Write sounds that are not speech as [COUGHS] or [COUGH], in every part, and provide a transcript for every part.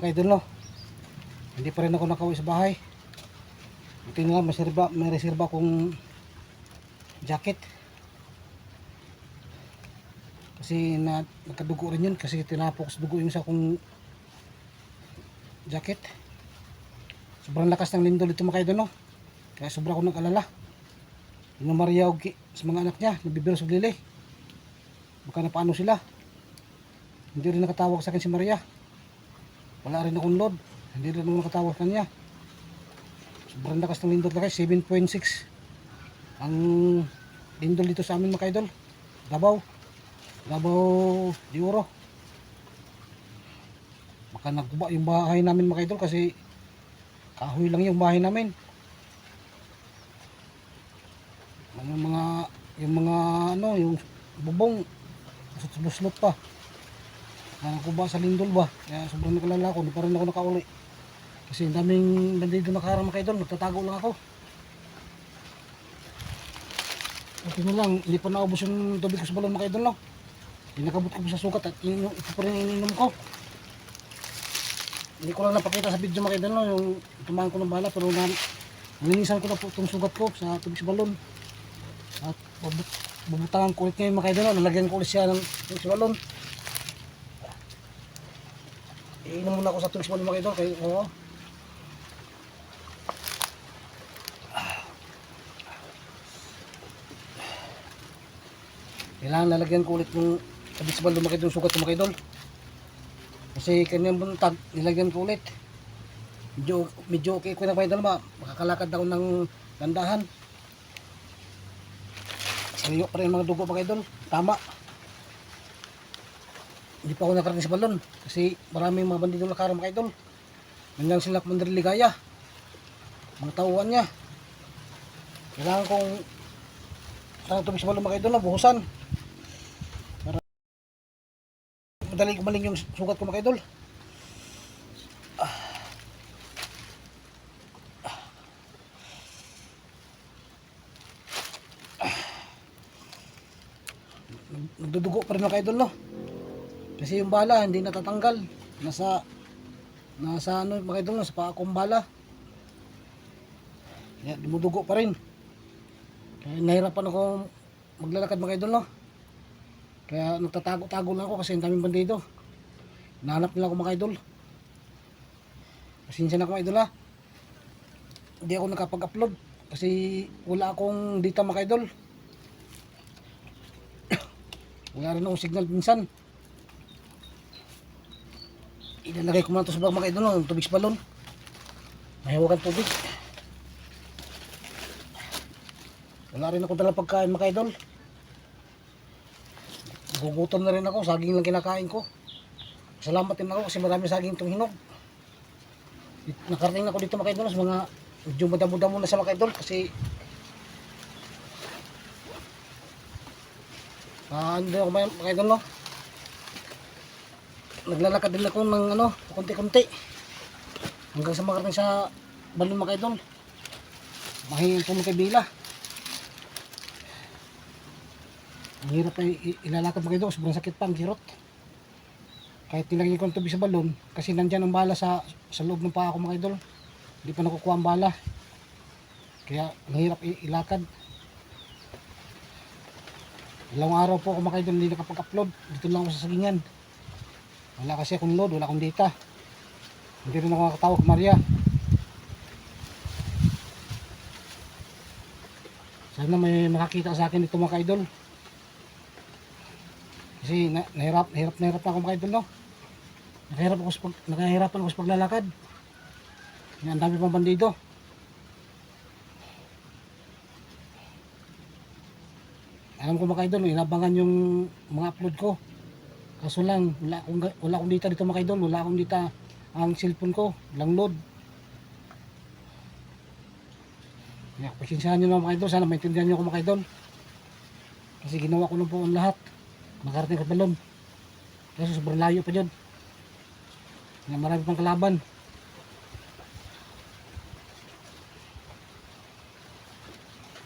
mga idol no. Hindi pa rin ako nakauwi sa bahay. Buti na lang may reserba, may reserba akong jacket. Kasi na, nagkadugo rin yun kasi tinapok sa dugo yung sa akong jacket. Sobrang lakas ng lindol ito mga idol no. Kaya sobra ako nag-alala. Yung Maria sa mga anak niya, nabibiro sa lili. Baka na paano sila. Hindi rin nakatawag sa akin si Maria. Wala rin akong load. Hindi rin ako sa kanya. Sobrang lakas ng lindol na guys. 7.6 ang lindol dito sa amin mga idol. Davao. Davao de Oro. Baka nagkuba yung bahay namin mga idol kasi kahoy lang yung bahay namin. Yung mga yung mga ano yung bubong buslot pa. Ako ba sa lindol ba? Kaya sobrang nakalala ko, hindi pa rin ako nakauli. Kasi ang daming bandido nakarang mga idol, nagtatago lang ako. Buti na lang, hindi pa naubos yung tubig ko sa balon mga idol, no? Pinakabot ko sa sukat at yung ito pa rin ininom ko. Hindi ko lang napakita sa video mga idol, no? Yung tumahan ko ng bala, pero na, nalinisan ko na po itong sugat ko sa tubig sa balon. At bubut bubutangan ko ulit ngayon mga idol, no? Nalagyan ko ulit siya ng tubig sa balon. Iinom muna ako sa tubig balon mga idol, kaya oo. Kailangan lalagyan ko ulit yung balon mga idol, sugat mga idol. Kasi kanyang buntag, nilagyan ko ulit. Medyo, medyo okay ko na mga idol, ma- makakalakad ako ng gandahan. Sariyo pa rin mga dugo mga idol, tama. Hindi pa ako nakarating sa balon kasi maraming mga bandido nakarang mga idol. Hanggang sila Commander Ligaya. Mga tauhan niya. Kailangan kong ang tubig sa balon mga idol na buhusan. Para madali kumaling yung sugat ko mga idol. Nagdudugo pa rin mga idol no. Kasi yung bala hindi natatanggal. Nasa nasa ano idol no, sa paa kong bala. Kaya dumudugo pa rin. Kaya nahirapan ako maglalakad mga idol no. Kaya nagtatago-tago lang ako kasi ang daming bandido. Nahanap nila ako mga idol. Pasensya na ako mga idol ha. Hindi ako nakapag-upload kasi wala akong data mga idol. [COUGHS] wala rin akong signal minsan. Ilalagay ko muna ito sa bag mga idol no, tubig sa balon. Mahiwagan tubig. Wala rin ako dalang pagkain mga idol. Gugutom na rin ako, saging lang kinakain ko. Salamat din ako kasi marami saging itong hinog. Nakarating ako dito mga idol sa mga medyo madamo-damo na sa mga idol kasi Ah, hindi ako mga idol no. Naglalakad din ako ng ano, konti-konti. Hanggang sa makarating sa balon mga idol. Mahingin po mga bila. Ang hirap ay ilalakad mga idol, sobrang sakit pa ang kirot. Kahit nilagay ko ang tubig sa balon, kasi nandyan ang bala sa, sa loob ng paa ko mga idol. Hindi pa nakukuha ang bala. Kaya ang hirap ilakad. Ilang araw po ako mga idol hindi nakapag-upload. Dito lang ako sa sagingan. Wala kasi akong load, wala akong data. Hindi rin ako nakatawag Maria. Sana may makakita sa akin ito mga idol. Kasi na, nahirap, nahirap, nahirap na ako mga idol no. Nakahirap ako sa, pag, nakahirapan ako sa paglalakad. Ang dami pang bandido. Alam ko mga idol, inabangan yung mga upload ko. Kaso lang, wala akong, wala akong data dito mga idol. Wala akong data ang cellphone ko. Lang load. Kaya, pasensyahan nyo na mga idol. Sana maintindihan nyo ako mga idol. Kasi ginawa ko lang po ang lahat. Makarating ka balon. Kasi sobrang layo pa dyan. Kaya marami pang kalaban.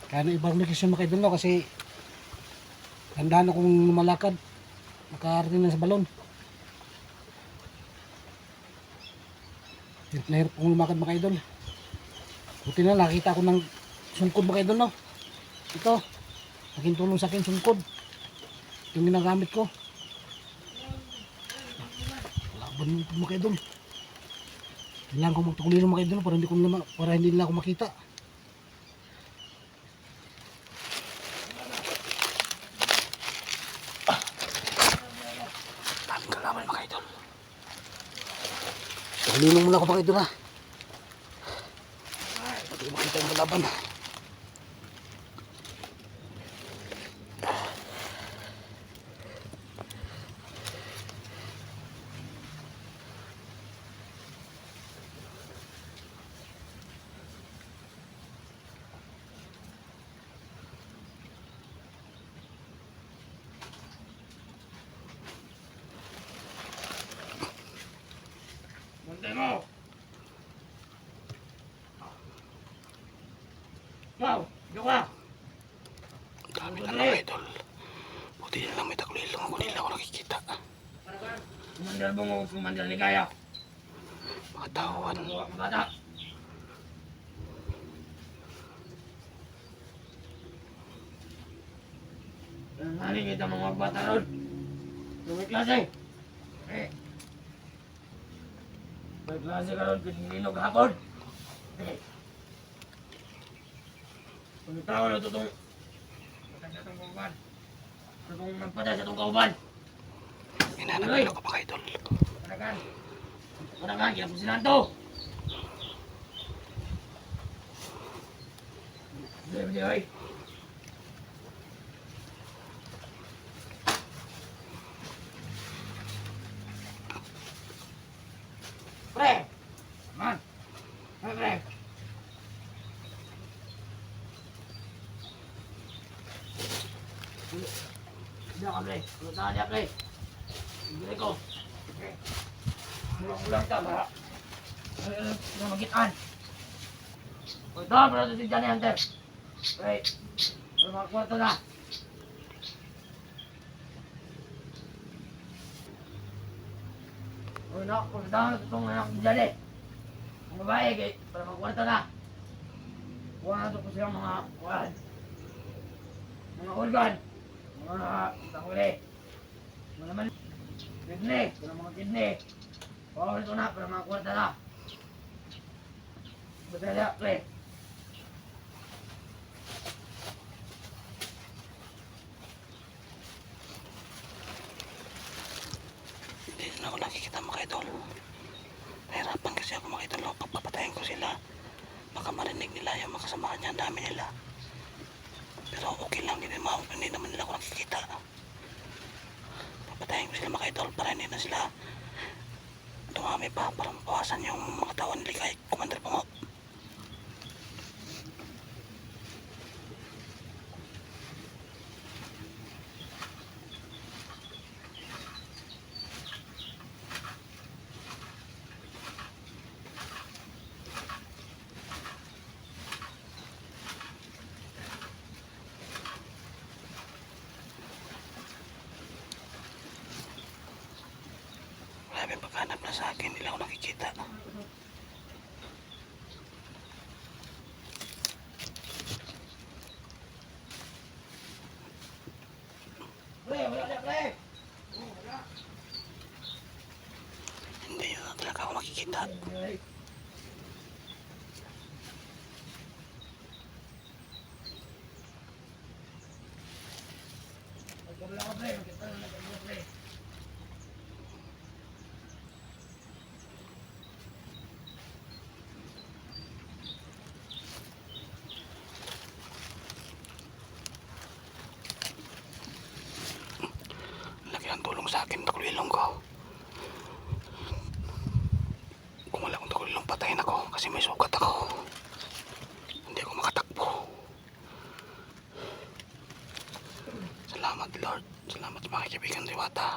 Kaya na ibang location mga idol no, kasi Tandaan akong lumalakad. Makarating na sa balon. Hirap na hirap kong lumakad mga idol. Buti na nakita ko ng sungkod mga idol no. Ito. Laking tulong sa akin sungkod. Ito yung ginagamit ko. Laban mo ito mga idol. Kailangan ko magtukulino mga idol para hindi, ko para hindi nila ako makita. Daming kalaban mga idol. Muna ako mga idol ha. Hindi ko makita yung kalaban. Bantay mo! Wow! Diyo ka! Dami na mga idol. Buti na lang may takulilo ako nila ako nakikita. Kumandal mo mo, kumandal ni Kaya. Mga. Ano ang bata? Nani kita mga bata ron. Lumay klase. Eh. May klase ka ron, pinilinog hapon. Kung tao na tutong Patay sa itong kauban. Tutong magpatay sa itong kauban. Hinanapin ako mga idol. Panagan. Panagan, kaya po sinanto. Hindi, hindi, ay. Pre! Man! Ay, pre! Hindi ka, pre. Punta niya, pre. Hindi ko. Ulang-ulang ka ba? Magitan. Ito, pero ito si Johnny Hunter. Wait. Pero mga kwarto na. O na, itong anak ni Johnny. Ang babae, para mga kwarto na. Kuha na silang mga kuwan. Mga organ. Mga tanguli. Mga naman. Kidney, para mga kidney. Ito na, para mga kwarta na. Badala, pre. Hindi na ako nakikita mga idol. Nahirapan kasi ako mga idol. Pagpapatayin ko sila. Baka marinig nila yung mga niya. Ang dami nila. Pero okay lang. Hindi naman, hindi naman nila nakikita. Papatayin ko sila mga idol para hindi na sila dumami pa para mabawasan yung mga tawan nila kay Commander Pungo. Wala may paghanap na sa akin. Nila ako nakikita. Pre, wala na, pre. Hindi na talaga ako makikita. Ay. Wala ka, pre. Makita na lang, pre. Laki ng tulong sa akin. Takulilong ko. Kung wala akong takulilong, patayin ako. Kasi may sugat ako. Hindi ako makatakbo. Salamat Lord. Salamat sa mga kaibigan diwata.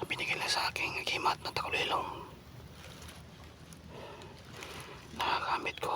Sa binigay nila sa aking himat na takulilong. Nakakamit ko.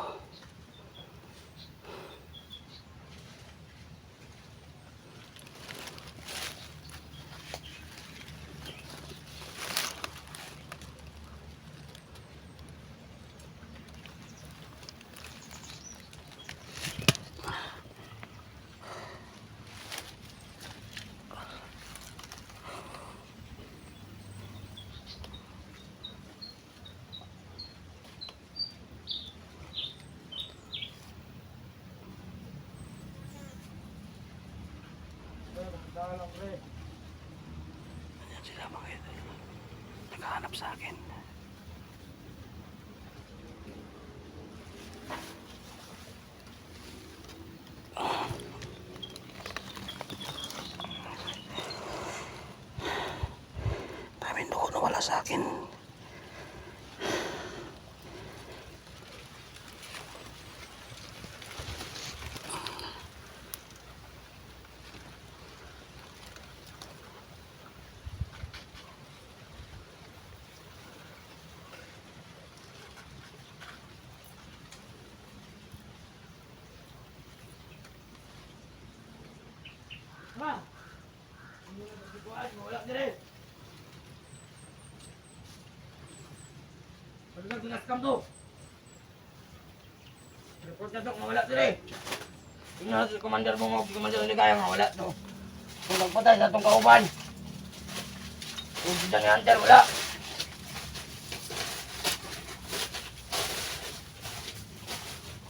Ayan sila mga idol. Naghahanap sa akin. Daming dugo na wala sa akin. Ha? Hindi na pagkikuan, mawala dire. Pagkat ginaskam to. Report na to, mawala dire. Tingnan natin sa commander mo, mga commander hindi kaya mawala to. Kung nagpatay sa itong kauban. Kung hindi ni Hunter, wala.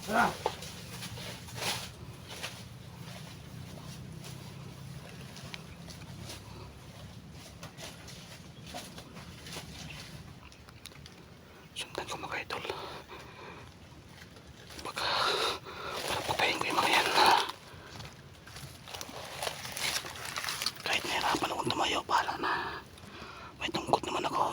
Tara. Sundan ko mga idol. Baka para patayin ko yung mga yan. Kahit nahirapan akong tumayo, bahala na. May tungkot naman ako.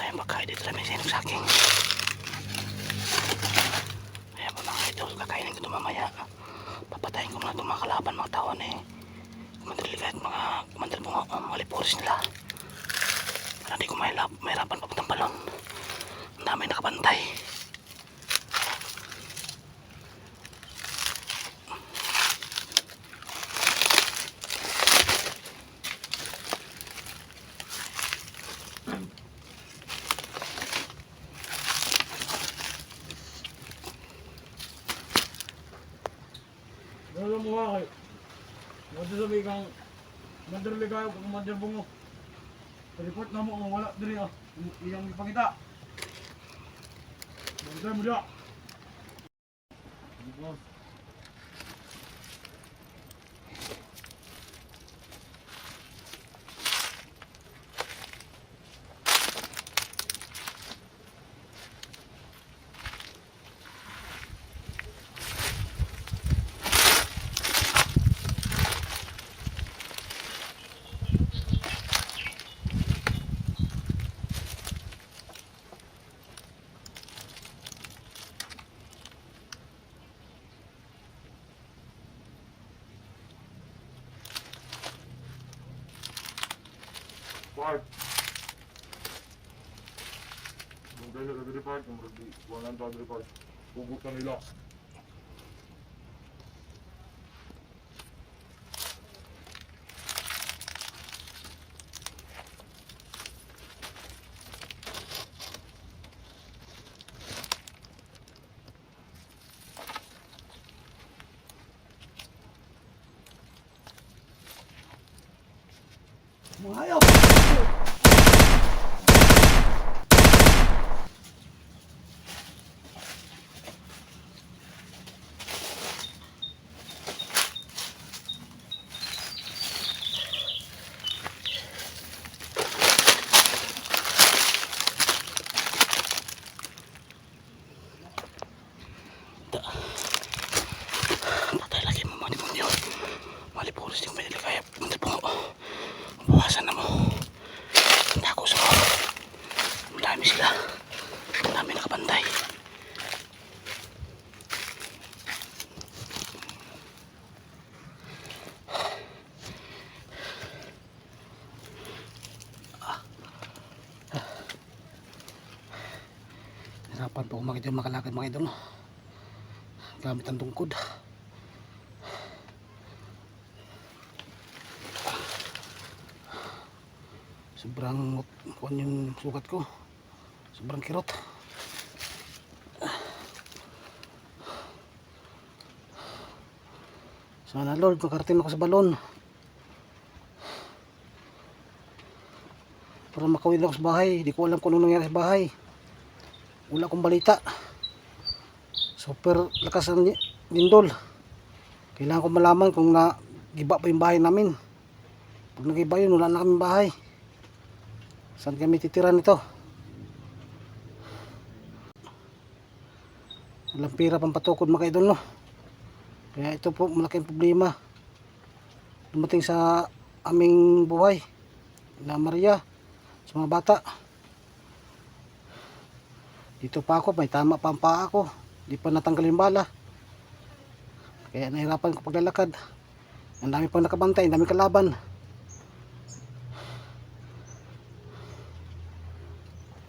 Tayo magkain dito sa may sinong saking. Ayan po mga idol, mamaya. Papatayin ko muna itong mga kalaban, mga tawon eh. Kumandaliga at mga kumandal mga, uh, mga lipuris nila. Para di ko mahirap, mahirapan papuntang balon. Ang dami nakabantay. Dalo mo nga kayo. Masasabi kang Commander Ligayo kung Commander Bungo. Report na mo kung wala diri ah. Iyang ipakita. Bantay mo diya. Park, kung marag walang sa Agri Park, hugot na nila. Mga hayop! Patay lagi mo mga demonyo. Malipuris yung pinili kaya. Hindi po. Bawasan na mo. Tako sa ko. Madami sila. Madami nakabantay. Hirapan po mga idol makalakad mga idol. Gamit ang tungkod. Sobrang kuan yung sugat ko. Sobrang kirot. Sana Lord, makarating ako sa balon. Para makawin ako sa bahay. Di ko alam kung ano nangyari sa bahay. Wala akong balita. Super lakas ni- lindol. Kailangan ko malaman kung na giba pa yung bahay namin. Pag nagiba yun, wala na kami bahay. Saan kami titira nito? Walang pira pang patukod mga idol no. Kaya ito po malaking problema. Dumating sa aming buhay na Maria sa mga bata. Dito pa ako, may tama pa ang paa ko. Di pa natanggal yung bala. Kaya nahirapan ko paglalakad. Ang dami pang nakabantay, ang dami kalaban.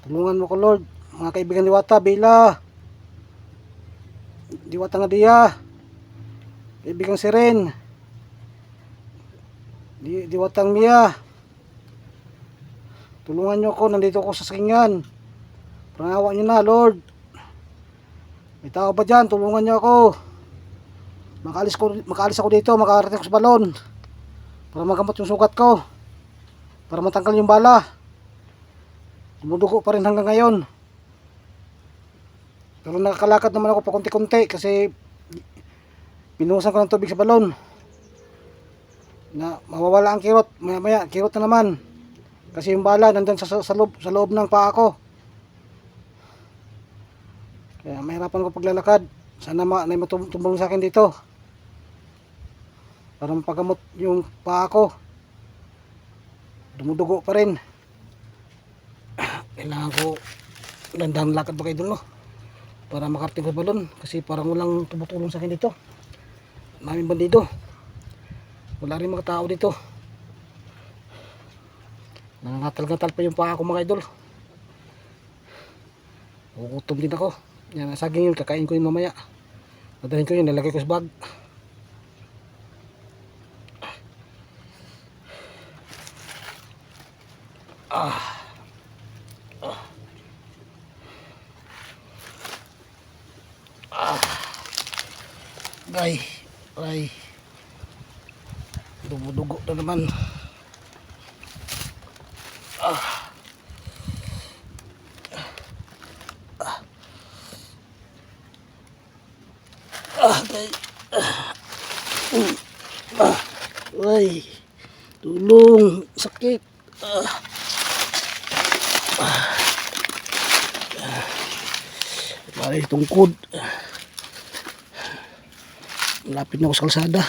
Tulungan mo ko Lord, mga kaibigan ni Wata, Bila. Diwata nga diya. Kaibigan si Ren. Di, diwatang Mia. Tulungan niyo ako, nandito ako sa sakingan. Pangawa niyo na, Lord. May tao ba dyan? Tulungan niyo ako. Makaalis, ko, makaalis ako dito, makarating ako sa balon. Para magamot yung sugat ko. Para matanggal yung bala. Dumudugo pa rin hanggang ngayon. Pero nakakalakad naman ako pa konti-konti kasi pinuhusan ko ng tubig sa balon. Na mawawala ang kirot. Maya maya, kirot na naman. Kasi yung bala nandun sa, sa, sa, loob, sa loob ng paa ko. Kaya mahirapan ko paglalakad. Sana ma, may matumulong sa akin dito. Para mapagamot yung paa ko. Dumudugo pa rin. [COUGHS] Kailangan ko landang lakad ba kayo dun, no? Para makarating sa balon. Kasi parang walang tumutulong sa akin dito. Maraming bandido. Wala rin mga tao dito. Nangangatal-ngatal pa yung paa ko mga idol. Gugutom din ako. Yan, saging yun. Kakain ko yun mamaya. Nadalhin ko yun. Nilagay ko sa bag. Ay, ay. Dumudugo na naman. Ah. Ah, ay. Ah. Ay. Tulong. Sakit. Ah. Ah. Pare, tungkod. Malapit na ako sa kalsada.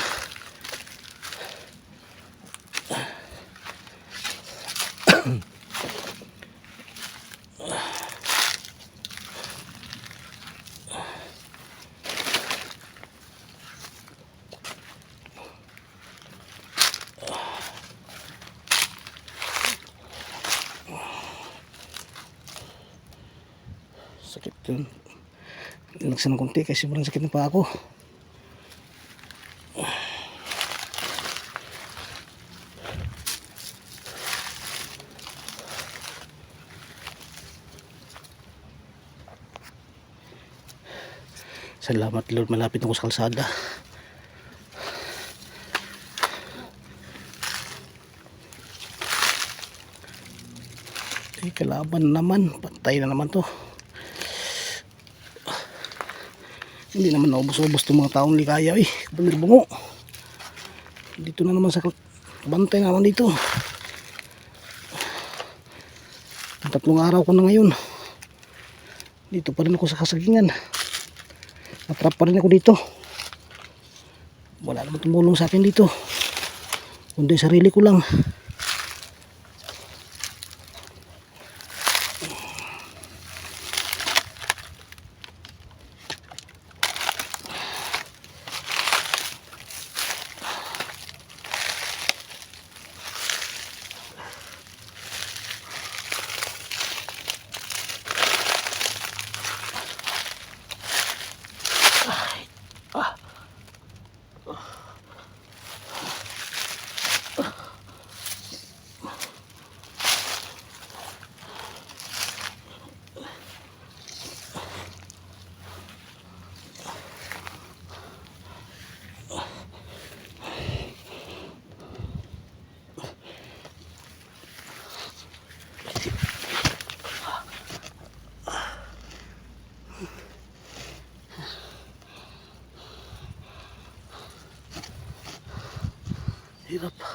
Sakit yun. Nagsan ng konti kasi sobrang sakit na pa ako. Salamat Lord, malapit ako sa kalsada. Eh, kalaban naman. Patay na naman to. Hindi naman naubos-ubos itong mga taong likaya eh. Bungo. Dito na naman sa bantay naman dito. Tatlong araw ko na ngayon. Dito pa rin ako sa kasagingan. Natrap pa rin ako dito. Wala naman tumulong sa akin dito. Kundi sarili ko lang. Ayyappa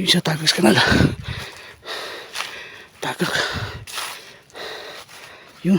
Yung isa tagak sa kanal. Tagak. Yun.